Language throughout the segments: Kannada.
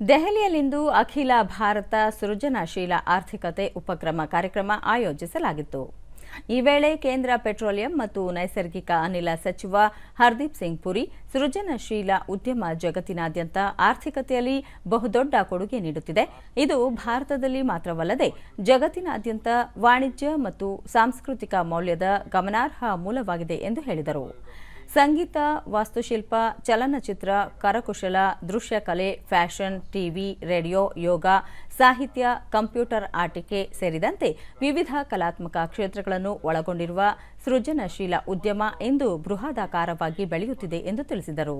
ದೆಹಲಿಯಲ್ಲಿಂದು ಅಖಿಲ ಭಾರತ ಸೃಜನಶೀಲ ಆರ್ಥಿಕತೆ ಉಪಕ್ರಮ ಕಾರ್ಯಕ್ರಮ ಆಯೋಜಿಸಲಾಗಿತ್ತು. ಈ ವೇಳೆ ಕೇಂದ್ರ ಪೆಟ್ರೋಲಿಯಂ ಮತ್ತು ನೈಸರ್ಗಿಕ ಅನಿಲ ಸಚಿವ ಹರ್ದೀಪ್ ಸಿಂಗ್ ಪುರಿ ಸೃಜನಶೀಲ ಉದ್ಯಮ ಜಗತ್ತಿನಾದ್ಯಂತ ಆರ್ಥಿಕತೆಯಲ್ಲಿ ಬಹುದೊಡ್ಡ ಕೊಡುಗೆ ನೀಡುತ್ತಿದೆ. ಇದು ಭಾರತದಲ್ಲಿ ಮಾತ್ರವಲ್ಲದೆ ಜಗತ್ತಿನಾದ್ಯಂತ ವಾಣಿಜ್ಯ ಮತ್ತು ಸಾಂಸ್ಕೃತಿಕ ಮೌಲ್ಯದ ಗಮನಾರ್ಹ ಮೂಲವಾಗಿದೆ ಎಂದು ಹೇಳಿದರು. ಸಂಗೀತ, ವಾಸ್ತುಶಿಲ್ಪ, ಚಲನಚಿತ್ರ, ಕರಕುಶಲ ದೃಶ್ಯಕಲೆ ಫ್ಯಾಷನ್, ಟಿವಿ, ರೇಡಿಯೋ, ಯೋಗ, ಸಾಹಿತ್ಯ, ಕಂಪ್ಯೂಟರ್ ಆಟಿಕೆ ಸೇರಿದಂತೆ ವಿವಿಧ ಕಲಾತ್ಮಕ ಕ್ಷೇತ್ರಗಳನ್ನು ಒಳಗೊಂಡಿರುವ ಸೃಜನಶೀಲ ಉದ್ಯಮ ಇಂದು ಬೃಹದಾಕಾರವಾಗಿ ಬೆಳೆಯುತ್ತಿದೆ ಎಂದು ತಿಳಿಸಿದರು.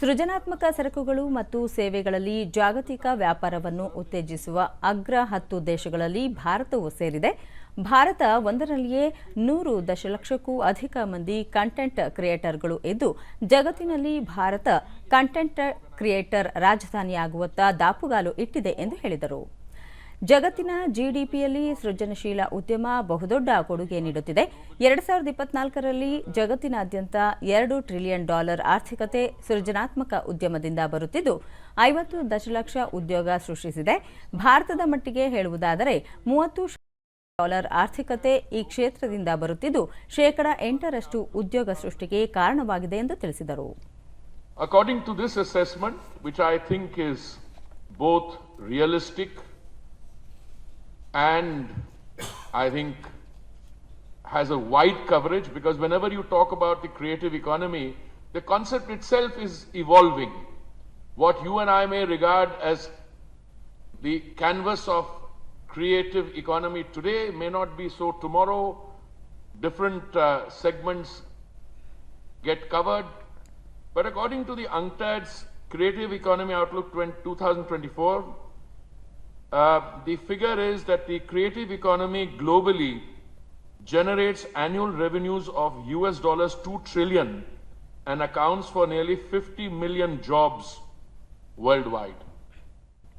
ಸೃಜನಾತ್ಮಕ ಸರಕುಗಳು ಮತ್ತು ಸೇವೆಗಳಲ್ಲಿ ಜಾಗತಿಕ ವ್ಯಾಪಾರವನ್ನು ಉತ್ತೇಜಿಸುವ ಅಗ್ರ ಹತ್ತು ದೇಶಗಳಲ್ಲಿ ಭಾರತವೂ ಸೇರಿದೆ. ಭಾರತ ಒಂದರಲ್ಲಿಯೇ ನೂರು ದಶಲಕ್ಷಕ್ಕೂ ಅಧಿಕ ಮಂದಿ ಕಂಟೆಂಟ್ ಕ್ರಿಯೇಟರ್ಗಳು ಇದ್ದು, ಜಗತ್ತಿನಲ್ಲಿ ಭಾರತ ಕಂಟೆಂಟ್ ಕ್ರಿಯೇಟರ್ ರಾಜಧಾನಿಯಾಗುವತ್ತ ದಾಪುಗಾಲು ಇಟ್ಟಿದೆ ಎಂದು ಹೇಳಿದರು. ಜಗತ್ತಿನ ಜಿಡಿಪಿಯಲ್ಲಿ ಸೃಜನಶೀಲ ಉದ್ಯಮ ಬಹುದೊಡ್ಡ ಕೊಡುಗೆ ನೀಡುತ್ತಿದೆ. ಎರಡು ಸಾವಿರದ ಇಪ್ಪತ್ನಾಲ್ಕರಲ್ಲಿ ಜಗತ್ತಿನಾದ್ಯಂತ ಎರಡು ಟ್ರಿಲಿಯನ್ ಡಾಲರ್ ಆರ್ಥಿಕತೆ ಸೃಜನಾತ್ಮಕ ಉದ್ಯಮದಿಂದ ಬರುತ್ತಿದ್ದು, ಐವತ್ತು ದಶಲಕ್ಷ ಉದ್ಯೋಗ ಸೃಷ್ಟಿಸಿದೆ. ಭಾರತದ ಮಟ್ಟಿಗೆ ಹೇಳುವುದಾದರೆ, ಮೂವತ್ತು ಡಾಲರ್ ಆರ್ಥಿಕತೆ ಈ ಕ್ಷೇತ್ರದಿಂದ ಬರುತ್ತಿದ್ದು ಶೇಕಡ ಎಂಟರಷ್ಟು ಉದ್ಯೋಗ ಸೃಷ್ಟಿಗೆ ಕಾರಣವಾಗಿದೆ ಎಂದು ತಿಳಿಸಿದರು According to this assessment, which I think is both realistic and I think has a wide coverage because whenever you talk about the creative economy, the concept itself is evolving. What you and I may regard as the canvas of creative economy today may not be so tomorrow. Different uh, segments get covered. But according to the UNCTAD's Creative Economy Outlook 20, 2024, uh, the figure is that the creative economy globally generates annual revenues of US dollars 2 trillion and accounts for nearly 50 million jobs worldwide.